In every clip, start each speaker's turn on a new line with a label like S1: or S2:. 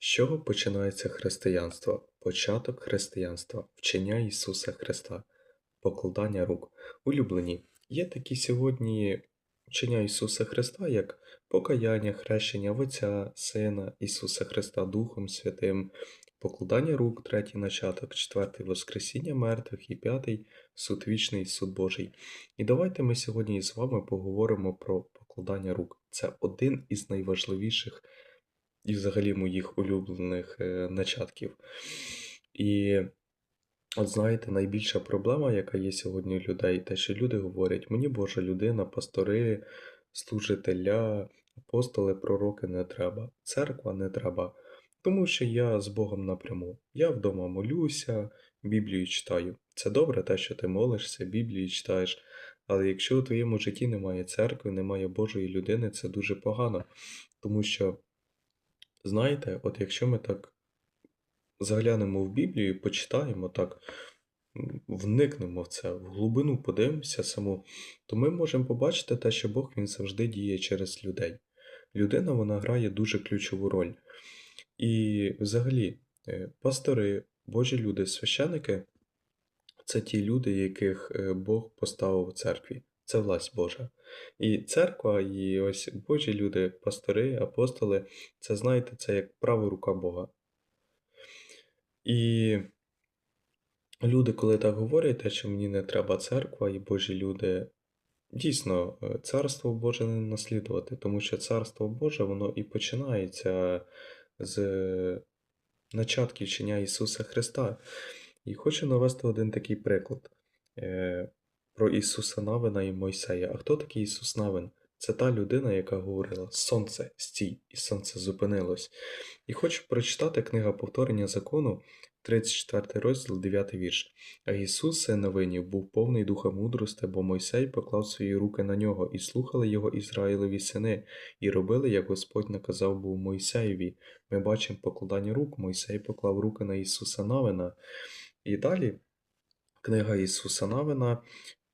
S1: чого починається християнство? Початок християнства, вчення Ісуса Христа, покладання рук. Улюблені, є такі сьогодні вчення Ісуса Христа, як покаяння, хрещення Отця, Сина, Ісуса Христа Духом Святим, покладання рук, третій начаток, четвертий Воскресіння мертвих і п'ятий суд вічний, суд Божий. І давайте ми сьогодні з вами поговоримо про покладання рук. Це один із найважливіших і взагалі моїх улюблених е, начатків. І от знаєте, найбільша проблема, яка є сьогодні у людей, те, що люди говорять, мені Божа людина, пастори, служителя, апостоли, пророки не треба, церква не треба, тому що я з Богом напряму. Я вдома молюся, Біблію читаю. Це добре, те, що ти молишся, Біблію читаєш. Але якщо у твоєму житті немає церкви, немає Божої людини, це дуже погано. Тому що, знаєте, от якщо ми так заглянемо в Біблію, і почитаємо так, вникнемо в це, в глибину подивимося саму, то ми можемо побачити те, що Бог він завжди діє через людей. Людина вона грає дуже ключову роль. І взагалі, е, пастори, Божі люди, священики це ті люди, яких е, Бог поставив у церкві. Це власть Божа. І церква, і ось Божі люди, пастори, апостоли, це знаєте, це як права рука Бога. І люди, коли так говорять, що мені не треба церква і Божі люди, дійсно, е, царство Боже не наслідувати, тому що царство Боже, воно і починається з начатків вчення Ісуса Христа. І хочу навести один такий приклад е, про Ісуса Навина і Мойсея. А хто такий Ісус Навин? Це та людина, яка говорила Сонце, стій, і сонце зупинилось. І хочу прочитати книга повторення закону, 34 розділ, 9 вірш. А Ісус, син Навинів, був повний духа мудрости, бо Мойсей поклав свої руки на нього, і слухали його Ізраїлеві сини, і робили, як Господь наказав був Мойсеєві. Ми бачимо покладання рук. Мойсей поклав руки на Ісуса Навина. І далі книга Ісуса Навина,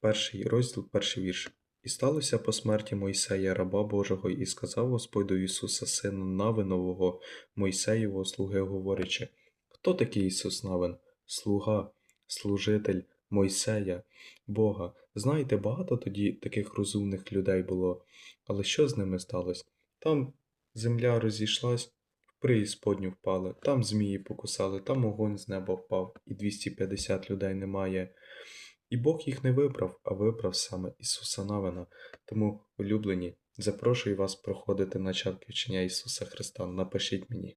S1: перший розділ, перший вірш. І сталося по смерті Мойсея, раба Божого, і сказав Господь до Ісуса, сина Навинового, Мойсеєвого, слуги, говорячи, хто такий Ісус Навин? Слуга, служитель Мойсея, Бога. Знаєте, багато тоді таких розумних людей було. Але що з ними сталося? Там земля розійшлась, в преісподню впали, там змії покусали, там огонь з неба впав, і 250 людей немає. І Бог їх не вибрав, а вибрав саме Ісуса Навина. Тому, улюблені, запрошую вас проходити начатки вчення Ісуса Христа. Напишіть мені.